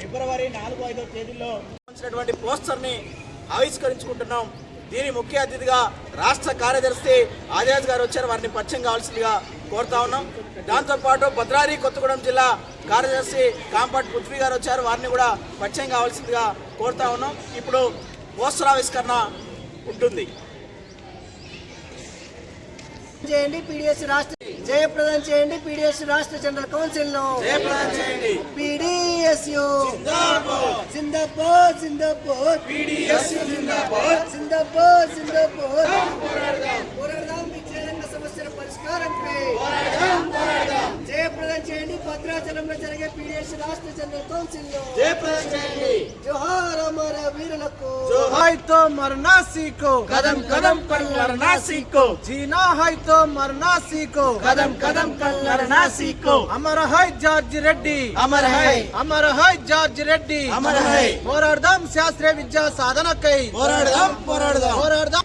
ఫిబ్రవరి నాలుగు ఐదో తేదీలో వచ్చినటువంటి పోస్టర్ని ఆవిష్కరించుకుంటున్నాం. దీని ముఖ్య అతిథిగా రాష్ట్ర కార్యదర్శి ఆజాజ్ గారు వచ్చారు. వారిని పరిచయం కావాల్సిందిగా కోరుతా ఉన్నాం. దాంతోపాటు భద్రాద్రి కొత్తగూడెం జిల్లా కార్యదర్శి కాంపాట్ పృథ్వీ గారు వచ్చారు. వారిని కూడా పరిచయం కావాల్సిందిగా కోరుతా ఉన్నాం. ఇప్పుడు పోస్టర్ ఆవిష్కరణ ఉంటుంది. చేయండి పీడిఎస్ రాష్ట్ర జయప్రదం చేయండి పీడిఎస్ రాష్ట్ర జనరల్ కౌన్సిల్ను జయప్రదం చేయండి. పీడిఎస్యు జిందాబాద్. జిందాబాద్ పీడిఎస్ జిందాబాద్. జిందాబాద్ పోరాడదాం విద్యారంగ సమస్యల పరిష్కారంపై జయప్రదం చేయండి భద్రాచలంలో జరిగే పీడిఎస్ రాష్ట్ర జనరల్ కౌన్సిల్ను జయప్రదం చేయండి. जो है तो मरना सीखो कदम कदम पर लड़ना सीखो जीना है तो मरना सीखो कदम कदम पर लड़ना सीखो अमर है जॉर्ज रेड्डी। अमर है। अमर है जॉर्ज रेड्डी। अमर है। और दम शास्त्रीय ಹೋರಾಡ್ದಂ ಶಾಸ್ತ್ರೀಯ ವಿದ್ಯಾ और ಹೋರಾಡ್ದಂ और ಹೋರಾಡ್ದಂ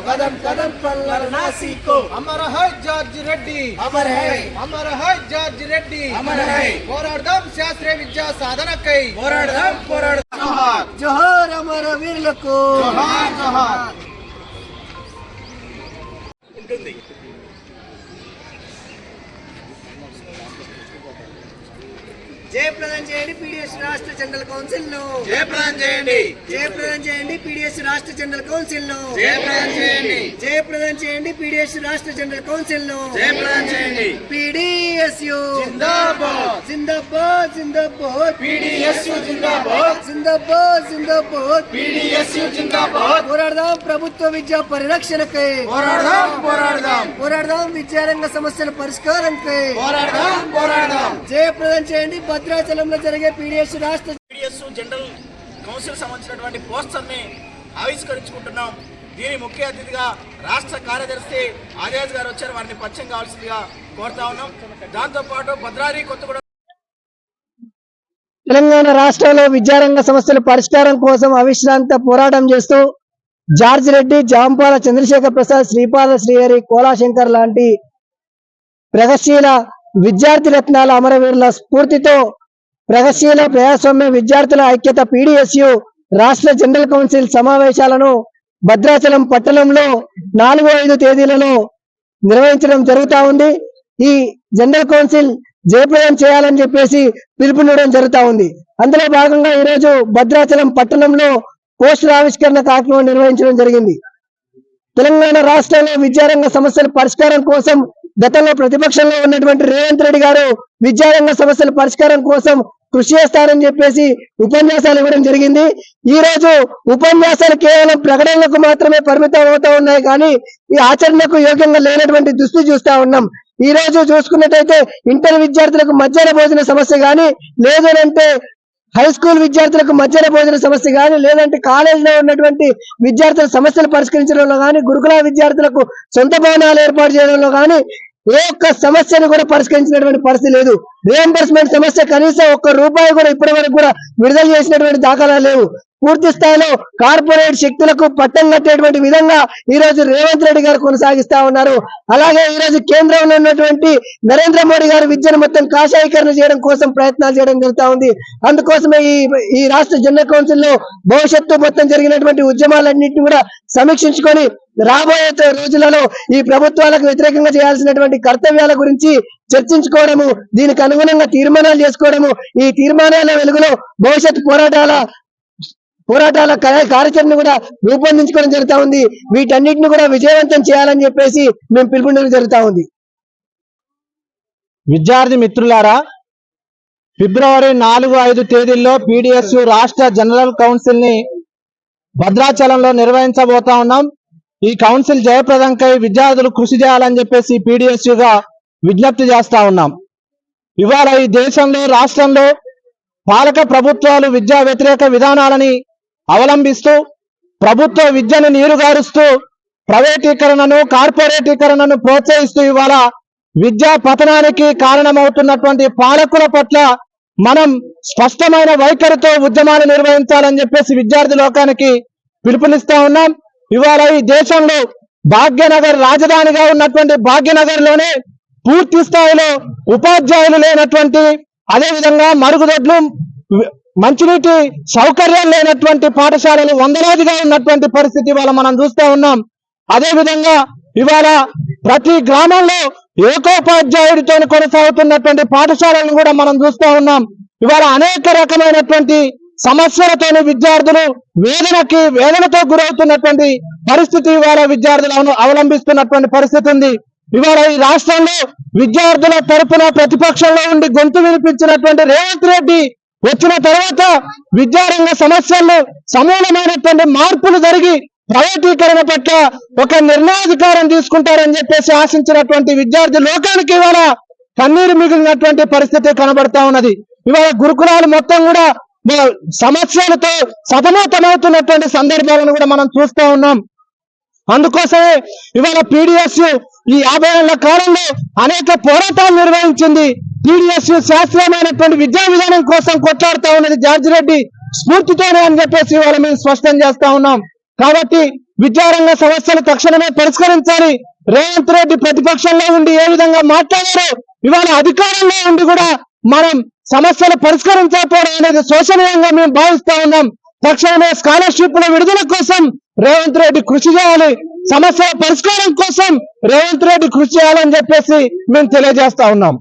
सीखो కదం కదం पर लड़ना सीखो అమర high George Reddy Amar high అమర high George Reddy Amar high. పోరాడదాం శాస్త్రీయ విద్యా సాధనకై పోరాడదాం పోరాడదాం జోహార్ జోహార్ అమర వీరులకు జోహార్ జోహార్ ఉంటుంది జయప్రదం చేయండి పీడిఎస్ రాష్ట్ర జనరల్ కౌన్సిల్ను జయప్రదం చేయండి. జయప్రదం చేయండి పీడిఎస్ రాష్ట్ర జనరల్ కౌన్సిల్ను జయప్రదం చేయండి. జయప్రదం చేయండి పీడిఎస్ రాష్ట్ర జనరల్ కౌన్సిల్ను జయప్రదం చేయండి. పీడిఎస్యు. జిందాబాద్. జిందాబాద్ జిందాబాద్. పీడిఎస్ జిందాబాద్. జిందాబాద్ జిందాబాద్. పీడిఎస్ జిందాబాద్. పోరాడదాం ప్రభుత్వ విద్యా పరిరక్షణకై. పోరాడదాం పోరాడదాం. పోరాడదాం విద్యారంగ సమస్యల పరిష్కారంకై. పోరాడదాం పోరాడదాం. జయప్రదం చేయండి భద్రాచలంలో జరిగే పీడిఎస్ రాష్ట్ర పీడిఎస్ జనరల్ కౌన్సిల్ సంబంధించినటువంటి పోస్టర్ని ఆవిష్కరించుకుంటున్నాం. దీని ముఖ్య అతిథిగా రాష్ట్ర కార్యదర్శి ఆజాద్ గారు వచ్చారు. వారిని పరిచయం కావాల్సిందిగా కోరుతా ఉన్నాం. దాంతోపాటు భద్రాద్రి కొత్తగూడెం తెలంగాణ రాష్ట్రంలో విద్యారంగ సమస్యల పరిష్కారం కోసం అవిశ్రాంత పోరాటం చేస్తూ జార్జ్ రెడ్డి జాంపాల చంద్రశేఖర్ ప్రసాద్ శ్రీపాద శ్రీహరి కోలాశంకర్ లాంటి ప్రగతిశీల విద్యార్థి రత్నాల అమరవీరుల స్ఫూర్తితో ప్రగతిశీల ప్రజాస్వామ్య విద్యార్థుల ఐక్యత పీడిఎస్యు రాష్ట్ర జనరల్ కౌన్సిల్ సమావేశాలను భద్రాచలం పట్టణంలో నాలుగు ఐదు తేదీలలో నిర్వహించడం జరుగుతా ఉంది. ఈ జనరల్ కౌన్సిల్ జయప్రదం చేయాలని చెప్పేసి పిలుపునివ్వడం జరుగుతా ఉంది. అందులో భాగంగా ఈరోజు భద్రాచలం పట్టణంలో పోస్టుల ఆవిష్కరణ కార్యక్రమం నిర్వహించడం జరిగింది. తెలంగాణ రాష్ట్రంలో విద్యారంగ సమస్యల పరిష్కారం కోసం గతంలో ప్రతిపక్షంలో ఉన్నటువంటి రేవంత్ రెడ్డి గారు విద్యారంగ సమస్యల పరిష్కారం కోసం కృషి చేస్తారని చెప్పేసి ఉపన్యాసాలు ఇవ్వడం జరిగింది. ఈ రోజు ఉపన్యాసాలు కేవలం ప్రకటనలకు మాత్రమే పరిమితం అవుతా ఉన్నాయి కానీ ఈ ఆచరణకు యోగ్యంగా లేనటువంటి దృష్టి చూస్తా ఉన్నాం. ఈ రోజు చూసుకున్నట్టయితే ఇంటర్ విద్యార్థులకు మధ్యాహ్న భోజన సమస్య కానీ లేదనంటే హై స్కూల్ విద్యార్థులకు మధ్యాహ్న భోజన సమస్య కానీ లేదంటే కాలేజీలో ఉన్నటువంటి విద్యార్థుల సమస్యలు పరిష్కరించడంలో కానీ గురుకుల విద్యార్థులకు సొంత భవనాలు ఏర్పాటు చేయడంలో కానీ ఏ ఒక్క సమస్యను కూడా పరిష్కరించినటువంటి పరిస్థితి లేదు. రియంబర్స్మెంట్ సమస్య కనీసం ఒక్క రూపాయి కూడా ఇప్పటి వరకు కూడా విడుదల చేసినటువంటి దాఖలా లేవు. పూర్తి స్థాయిలో కార్పొరేట్ శక్తులకు పట్టం కట్టేటువంటి విధంగా ఈ రోజు రేవంత్ రెడ్డి గారు కొనసాగిస్తా ఉన్నారు. అలాగే ఈ రోజు కేంద్రంలో ఉన్నటువంటి నరేంద్ర మోడీ గారు విద్యను మొత్తం కాషాయీకరణ చేయడం కోసం ప్రయత్నాలు చేయడం జరుగుతా ఉంది. అందుకోసమే ఈ ఈ రాష్ట్ర జనరల్ కౌన్సిల్లో భవిష్యత్తు మొత్తం జరిగినటువంటి ఉద్యమాలన్నింటినీ కూడా సమీక్షించుకొని రాబోయే రోజులలో ఈ ప్రభుత్వాలకు వ్యతిరేకంగా చేయాల్సినటువంటి కర్తవ్యాల గురించి చర్చించుకోవడము దీనికి అనుగుణంగా తీర్మానాలు చేసుకోవడము ఈ తీర్మానాల వెలుగులో భవిష్యత్ పోరాటాల పోరాటాల కార్యాచరణ కూడా రూపొందించుకోవడం జరుగుతా ఉంది. వీటన్నిటిని కూడా విజయవంతం చేయాలని చెప్పేసి మేము పిలుపునివ్వడం జరుగుతా ఉంది. విద్యార్థి మిత్రులారా ఫిబ్రవరి నాలుగు ఐదు తేదీల్లో పీడిఎస్ రాష్ట్ర జనరల్ కౌన్సిల్ని భద్రాచలంలో నిర్వహించబోతా ఉన్నాం. ఈ కౌన్సిల్ జయప్రదంకై విద్యార్థులు కృషి చేయాలని చెప్పేసి PDSU గా విజ్ఞప్తి చేస్తా ఉన్నాం. ఇవాళ ఈ దేశంలో రాష్ట్రంలో పాలక ప్రభుత్వాలు విద్యా వ్యతిరేక విధానాలని అవలంబిస్తూ ప్రభుత్వ విద్యను నీరుగారుస్తూ ప్రైవేటీకరణను కార్పొరేటీకరణను ప్రోత్సహిస్తూ ఇవాళ విద్యా పతనానికి కారణమవుతున్నటువంటి పాలకుల పట్ల మనం స్పష్టమైన వైఖరితో ఉద్యమాలు నిర్వహించాలని చెప్పేసి విద్యార్థి లోకానికి పిలుపునిస్తా ఉన్నాం. ఇవాళ ఈ దేశంలో భాగ్యనగర్ రాజధానిగా ఉన్నటువంటి భాగ్యనగర్లోనే పూర్తి స్థాయిలో ఉపాధ్యాయులు లేనటువంటి అదే విధంగా మరుగుదొడ్లు మంచినీటి సౌకర్యం లేనటువంటి పాఠశాలలు వందలాదిగా ఉన్నటువంటి పరిస్థితి వాళ్ళ మనం చూస్తూ ఉన్నాం. అదే విధంగా ఇవాళ ప్రతి గ్రామంలో ఏకోపాధ్యాయుడితో కొనసాగుతున్నటువంటి పాఠశాలను కూడా మనం చూస్తూ ఉన్నాం. ఇవాళ అనేక రకమైనటువంటి సమస్యలతోని విద్యార్థులు వేదనకి వేదనతో గురవుతున్నటువంటి పరిస్థితి ఇవాళ విద్యార్థులను అవలంబిస్తున్నటువంటి పరిస్థితి ఉంది. ఇవాళ ఈ రాష్ట్రంలో విద్యార్థుల తరపున ప్రతిపక్షంలో ఉండి గొంతు వినిపించినటువంటి రేవంత్ రెడ్డి వచ్చిన తర్వాత విద్యారంగ సమస్యల్లో సమూలమైనటువంటి మార్పులు జరిగి ప్రైవేటీకరణ పట్ల ఒక నిర్ణయాధికారం తీసుకుంటారని చెప్పేసి ఆశించినటువంటి విద్యార్థి లోకానికి ఇవాళ కన్నీరు మిగిలినటువంటి పరిస్థితి కనబడతా ఉన్నది. ఇవాళ గురుకులాలు మొత్తం కూడా సమస్యలతో సతమతమవుతున్నటువంటి సందర్భాలను కూడా మనం చూస్తా ఉన్నాం. అందుకోసమే ఇవాళ పీడిఎస్ ఈ యాభై ఏళ్ళ కాలంలో అనేక పోరాటాలు నిర్వహించింది టీడీఎస్ శాస్త్రీయమైనటువంటి విద్యా విధానం కోసం కొట్లాడుతా ఉన్నది జార్జి రెడ్డి స్ఫూర్తితోనే అని చెప్పేసి వాళ్ళ మేము స్పష్టం చేస్తా ఉన్నాం. కాబట్టి విద్యారంగ సమస్యలు తక్షణమే పరిష్కరించాలి. రేవంత్ రెడ్డి ప్రతిపక్షంలో ఉండి ఏ విధంగా మాట్లాడారు ఇవాళ అధికారంలో ఉండి కూడా మనం సమస్యలు పరిష్కరించకపోవడం అనేది శోచనీయంగా మేము భావిస్తా ఉన్నాం. తక్షణమే స్కాలర్షిప్ల విడుదల కోసం రేవంత్ రెడ్డి కృషి చేయాలి. సమస్యల పరిష్కారం కోసం రేవంత్ రెడ్డి కృషి చేయాలని చెప్పేసి మేము తెలియజేస్తా ఉన్నాం.